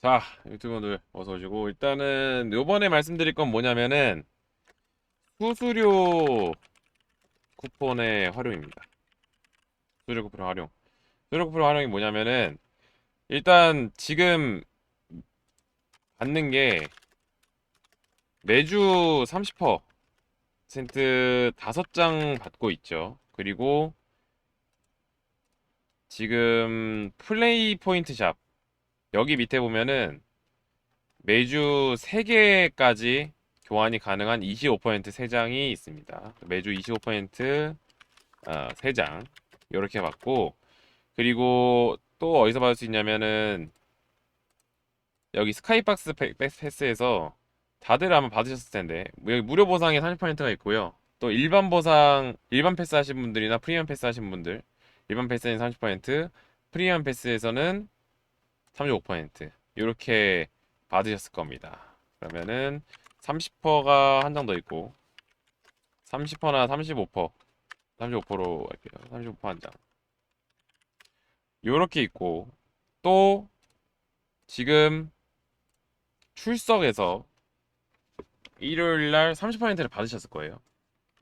자, 유튜버들 어서 오시고 일단은 요번에 말씀드릴 건 뭐냐면은 수수료 쿠폰의 활용입니다. 수수료 쿠폰 활용. 수수료 쿠폰 활용이 뭐냐면은 일단 지금 받는 게 매주 30% 다섯 장 받고 있죠. 그리고 지금 플레이 포인트 샵 여기 밑에 보면은 매주 3개까지 교환이 가능한 25% 3장이 있습니다. 매주 25% 어, 3장 이렇게 받고 그리고 또 어디서 받을 수 있냐면은 여기 스카이박스 패- 패스에서 다들 아마 받으셨을 텐데 여기 무료 보상에 30%가 있고요. 또 일반 보상 일반 패스 하신 분들이나 프리미엄 패스 하신 분들 일반 패스에는 30% 프리미엄 패스에서는 35% 이렇게 받으셨을 겁니다. 그러면은 30%가 한 장 더 있고 30%나 35% 35%로 할게요. 35%한 장. 요렇게 있고 또 지금 출석에서 일요일 날 30%를 받으셨을 거예요.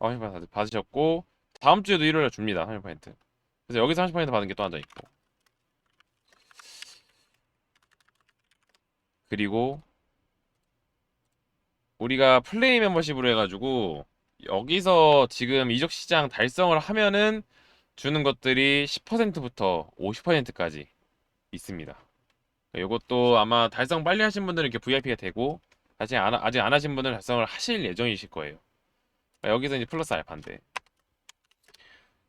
어, 30% 받으셨고 다음 주에도 일요일 날 줍니다. 30%. 그래서 여기서 30% 받은 게 또 한 장 있고 그리고 우리가 플레이 멤버십으로 해가지고 여기서 지금 이적 시장 달성을 하면은 주는 것들이 10%부터 50%까지 있습니다. 이것도 아마 달성 빨리 하신 분들은 이렇게 VIP가 되고 아직 안, 아직 안 하신 분들은 달성을 하실 예정이실 거예요. 여기서 이제 플러스 알파인데.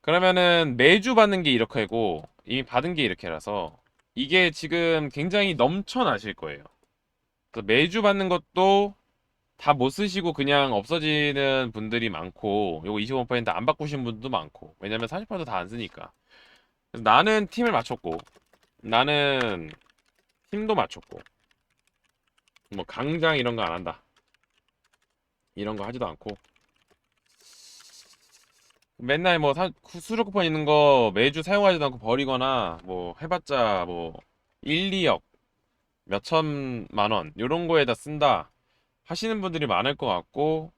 그러면은 매주 받는 게 이렇게고 이미 받은 게 이렇게라서 이게 지금 굉장히 넘쳐나실 거예요. 그래서 매주 받는 것도 다 못 쓰시고 그냥 없어지는 분들이 많고 요거 25%안 바꾸신 분도 많고 왜냐면 40%다 안 쓰니까. 그래서 나는 팀을 맞췄고 나는 팀도 맞췄고 뭐 강장 이런 거 안 한다. 이런 거 하지도 않고. 맨날 뭐 사, 수료 쿠폰 있는 거 매주 사용하지도 않고 버리거나 뭐 해봤자 뭐 1, 2억 몇 천만 원 요런 거에다 쓴다 하시는 분들이 많을 것 같고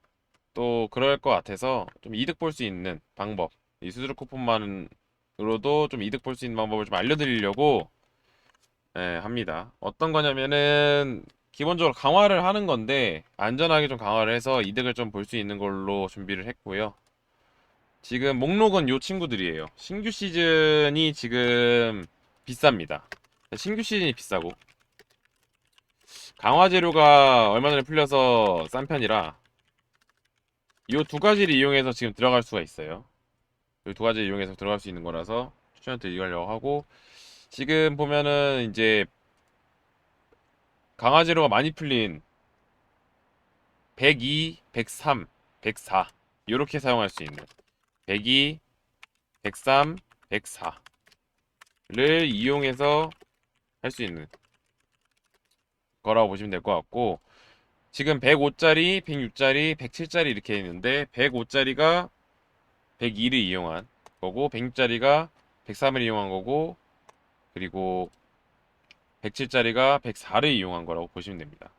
또 그럴 것 같아서 좀 이득 볼 수 있는 방법 이 수수료 쿠폰만으로도 좀 이득 볼 수 있는 방법을 좀 알려드리려고 예, 합니다. 어떤 거냐면은 기본적으로 강화를 하는 건데 안전하게 좀 강화를 해서 이득을 좀 볼 수 있는 걸로 준비를 했고요. 지금 목록은 요 친구들이에요. 신규 시즌이 지금 비쌉니다. 신규 시즌이 비싸고 강화 재료가 얼마 전에 풀려서 싼 편이라 이 두 가지를 이용해서 지금 들어갈 수가 있어요. 이 두 가지를 이용해서 들어갈 수 있는 거라서 추천 드리려고 하고 지금 보면은 이제 강화 재료가 많이 풀린 102, 103, 104 이렇게 사용할 수 있는 102, 103, 104를 이용해서 할 수 있는 거라고 보시면 될 것 같고 지금 105짜리, 106짜리, 107짜리 이렇게 있는데 105짜리가 102를 이용한 거고 106짜리가 103을 이용한 거고 그리고 107짜리가 104를 이용한 거라고 보시면 됩니다.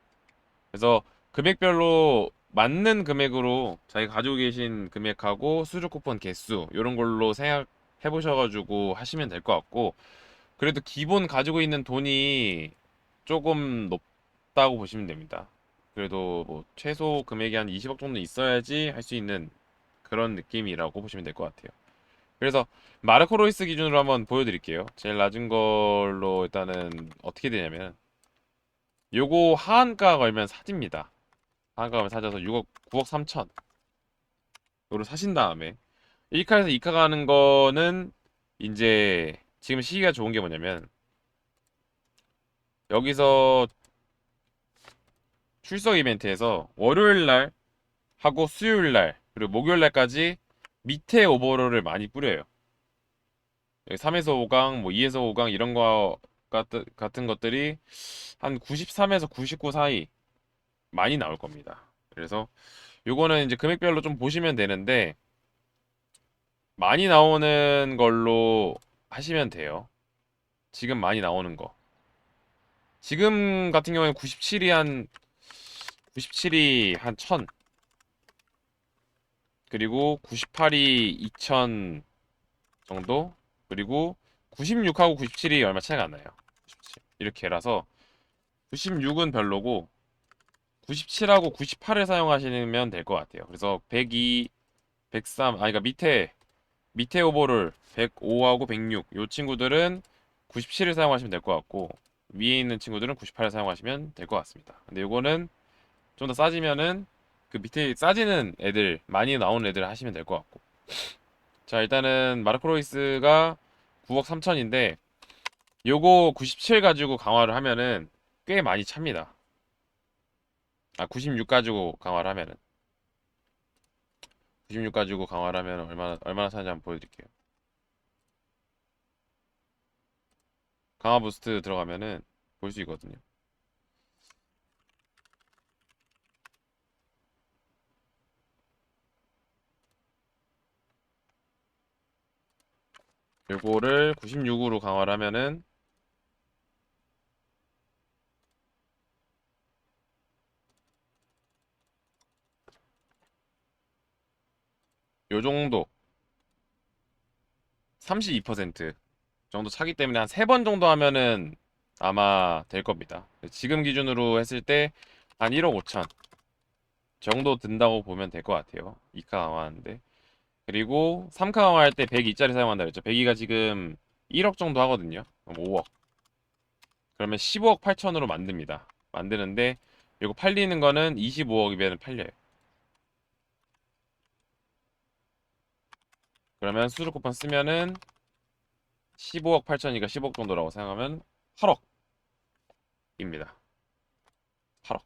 그래서 금액별로 맞는 금액으로 자기가 가지고 계신 금액하고 수수료 쿠폰 개수 이런 걸로 생각해 보셔가지고 하시면 될 것 같고 그래도 기본 가지고 있는 돈이 조금 높 다고 보시면 됩니다. 그래도 뭐 최소 금액이 한 20억 정도 있어야지 할 수 있는 그런 느낌이라고 보시면 될 것 같아요. 그래서 마르코 로이스 기준으로 한번 보여드릴게요. 제일 낮은 걸로 일단은 어떻게 되냐면 요거 하한가 걸면 사집니다. 하한가 걸면 사져서 6억 9억 3천 요로 사신 다음에 1카에서 2카 가는 거는 이제 지금 시기가 좋은 게 뭐냐면 여기서 출석 이벤트에서 월요일 날 하고 수요일 날 그리고 목요일 날까지 밑에 오버롤을 많이 뿌려요. 3에서 5강, 뭐 2에서 5강 이런 거 같은, 것들이 한 93에서 99 사이 많이 나올 겁니다. 그래서 요거는 이제 금액별로 좀 보시면 되는데 많이 나오는 걸로 하시면 돼요. 지금 많이 나오는 거. 지금 같은 경우에는 97이 한 97이 한 1000. 그리고 98이 2000 정도. 그리고 96하고 97이 얼마 차이가 안 나요. 97. 이렇게라서 96은 별로고 97하고 98을 사용하시면 될 것 같아요. 그래서 102, 103, 아 그러니까 밑에 밑에 오버를 105하고 106. 요 친구들은 97을 사용하시면 될 것 같고 위에 있는 친구들은 98을 사용하시면 될 것 같습니다. 근데 요거는 좀 더 싸지면은 그 밑에 싸지는 애들 많이 나오는 애들 하시면 될 것 같고 자 일단은 마르코 로이스가 9억 3천인데 요거 97 가지고 강화를 하면은 꽤 많이 찹니다. 아, 96 가지고 강화를 하면은 96 가지고 강화를 하면 얼마나 얼마나 차는지 한번 보여드릴게요. 강화 부스트 들어가면은 볼 수 있거든요. 요거를 96으로 강화를 하면은 요 정도 32% 정도 차기 때문에 한세번 정도 하면은 아마 될 겁니다. 지금 기준으로 했을 때 한 1억 5천 정도 든다고 보면 될 것 같아요. 2카 강화하는데. 그리고 3카 강화할 때 102짜리 사용한다 그랬죠. 102가 지금 1억 정도 하거든요. 그럼 5억. 그러면 15억 8천으로 만듭니다. 만드는데 이거 팔리는 거는 25억이면 팔려요. 그러면 수수료 쿠폰 쓰면은 15억 8천이니까 10억 정도라고 생각하면 8억입니다. 8억.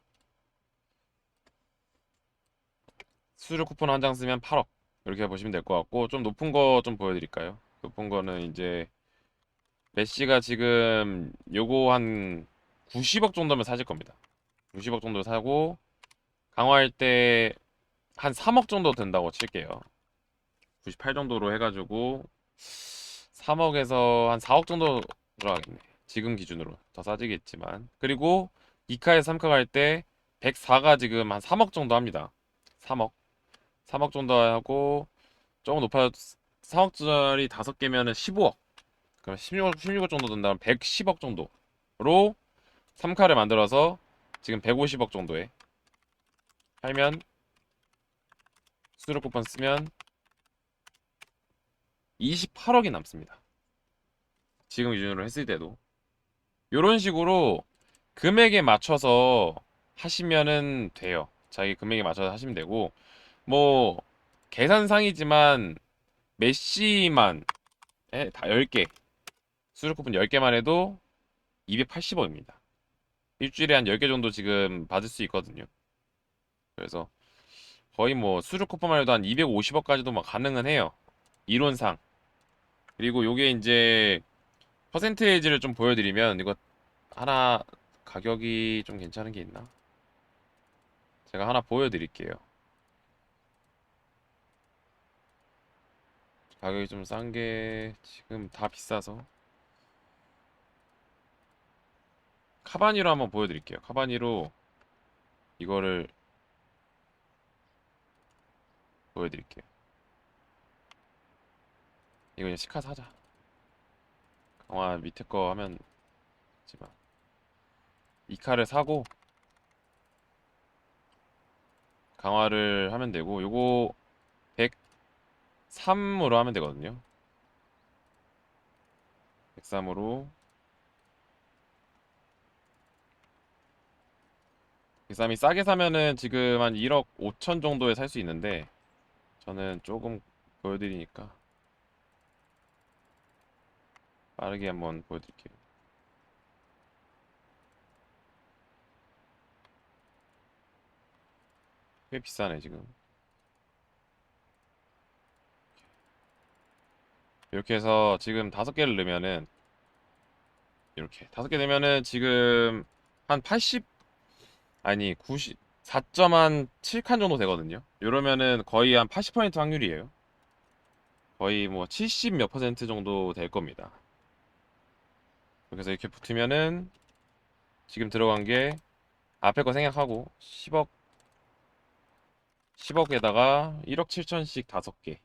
수수료 쿠폰 한 장 쓰면 8억. 이렇게 보시면 될 것 같고 좀 높은 거 좀 보여드릴까요? 높은 거는 이제 메시가 지금 요거 한 90억 정도면 사실 겁니다. 90억 정도 사고 강화할 때 한 3억 정도 된다고 칠게요. 98 정도로 해가지고 3억에서 한 4억 정도 들어가겠네. 지금 기준으로 더 싸지겠지만 그리고 2카에 3카 갈 때 104가 지금 한 3억 정도 합니다. 3억 3억 정도 하고 조금 높아 3억짜리 5개면은 15억 그럼 16억 16억 정도 든다면 110억 정도로 3카를 만들어서 지금 150억 정도에 팔면 수수료 쿠폰 쓰면 28억이 남습니다. 지금 기준으로 했을 때도 이런 식으로 금액에 맞춰서 하시면은 돼요. 자기 금액에 맞춰서 하시면 되고 뭐 계산상이지만 메시만 에, 다 10개 수수료 쿠폰 10개만 해도 280억입니다. 일주일에 한 10개 정도 지금 받을 수 있거든요. 그래서 거의 뭐 수수료 쿠폰만 해도 한 250억까지도 막 가능은 해요. 이론상. 그리고 요게 이제 퍼센테이지를 좀 보여드리면 이거 하나 가격이 좀 괜찮은 게 있나? 제가 하나 보여드릴게요. 가격이 좀 싼 게 지금 다 비싸서 카바니로 한번 보여드릴게요. 카바니로 이거를 보여드릴게요. 이거 그냥 시카 사자. 강화 밑에 거 하면 지만 이 칼을 사고 강화를 하면 되고 요거 103으로 하면 되거든요. 103으로 103이 싸게 사면은 지금 한 1억 5천 정도에 살 수 있는데 저는 조금 보여드리니까 빠르게 한번 보여드릴게요. 꽤 비싸네 지금. 이렇게 해서 지금 다섯 개를 넣으면은 이렇게 다섯 개 넣으면은 지금 한 80 아니 90 4.7칸 정도 되거든요. 이러면은 거의 한 80% 확률이에요. 거의 뭐 70 몇 퍼센트 정도 될 겁니다. 그래서 이렇게 붙으면은 지금 들어간 게 앞에 거 생략하고 10억 10억에다가 1억 7천씩 5개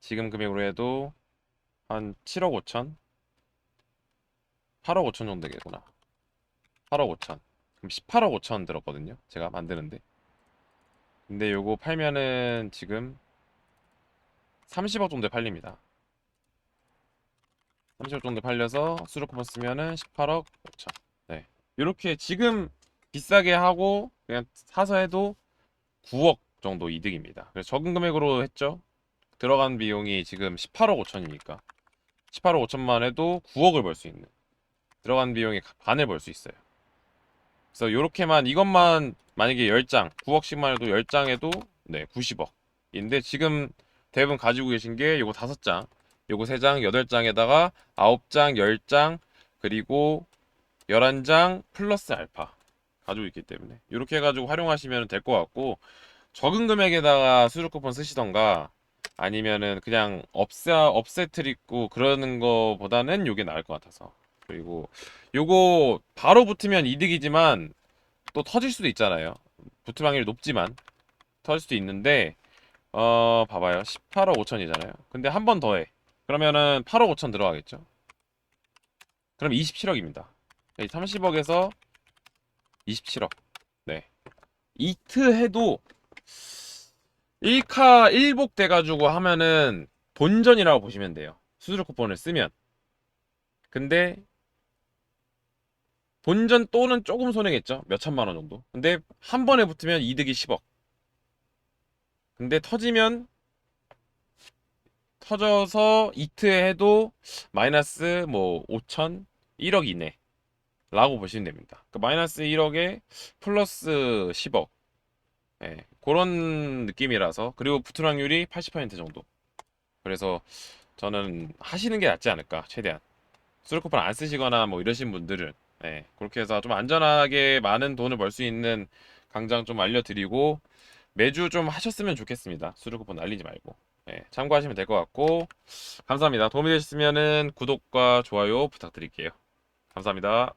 지금 금액으로 해도 한 7억 5천? 8억 5천 정도 되겠구나. 8억 5천. 그럼 18억 5천 들었거든요 제가 만드는데. 근데 요거 팔면은 지금 30억 정도에 팔립니다. 30억 정도 팔려서 수료 쿠폰 쓰면은 18억 5천. 네. 요렇게 지금 비싸게 하고 그냥 사서 해도 9억 정도 이득입니다. 그래서 적은 금액으로 했죠 들어간 비용이 지금 18억 5천이니까. 18억 5천만 해도 9억을 벌 수 있는. 들어간 비용의 반을 벌 수 있어요. 그래서 요렇게만 이것만 만약에 10장 9억씩만 해도 10장에도 네 90억인데 지금 대부분 가지고 계신 게 요거 5장 요거 3장 8장에다가 9장 10장 그리고 11장 플러스 알파 가지고 있기 때문에 이렇게 해가지고 활용하시면 될 것 같고 적은 금액에다가 수료 쿠폰 쓰시던가 아니면은 그냥 업세 업세트 입고 그러는 거보다는 요게 나을 것 같아서. 그리고 요거 바로 붙으면 이득이지만 또 터질 수도 있잖아요. 붙을 확률이 높지만 터질 수도 있는데 어 봐봐요. 18억 5천이잖아요. 근데 한 번 더 해. 그러면은 8억 5천 들어가겠죠? 그럼 27억입니다. 30억에서 27억. 네. 이트 해도 1카 1복 돼가지고 하면은 본전이라고 보시면 돼요. 수수료 쿠폰을 쓰면. 근데 본전 또는 조금 손해겠죠? 몇 천만 원 정도. 근데 한 번에 붙으면 이득이 10억. 근데 터지면 터져서 이트에 해도 마이너스 뭐 5천 1억 이내 라고 보시면 됩니다. 그 마이너스 1억에 플러스 10억 예, 그런 느낌이라서. 그리고 붙을 확률이 80% 정도. 그래서 저는 하시는 게 낫지 않을까 최대한. 수료 쿠폰 안 쓰시거나 뭐 이러신 분들은. 예, 그렇게 해서 좀 안전하게 많은 돈을 벌 수 있는 강장 좀 알려드리고 매주 좀 하셨으면 좋겠습니다. 수료 쿠폰 날리지 말고. 예, 참고하시면 될 것 같고. 감사합니다. 도움이 되셨으면 구독과 좋아요 부탁드릴게요. 감사합니다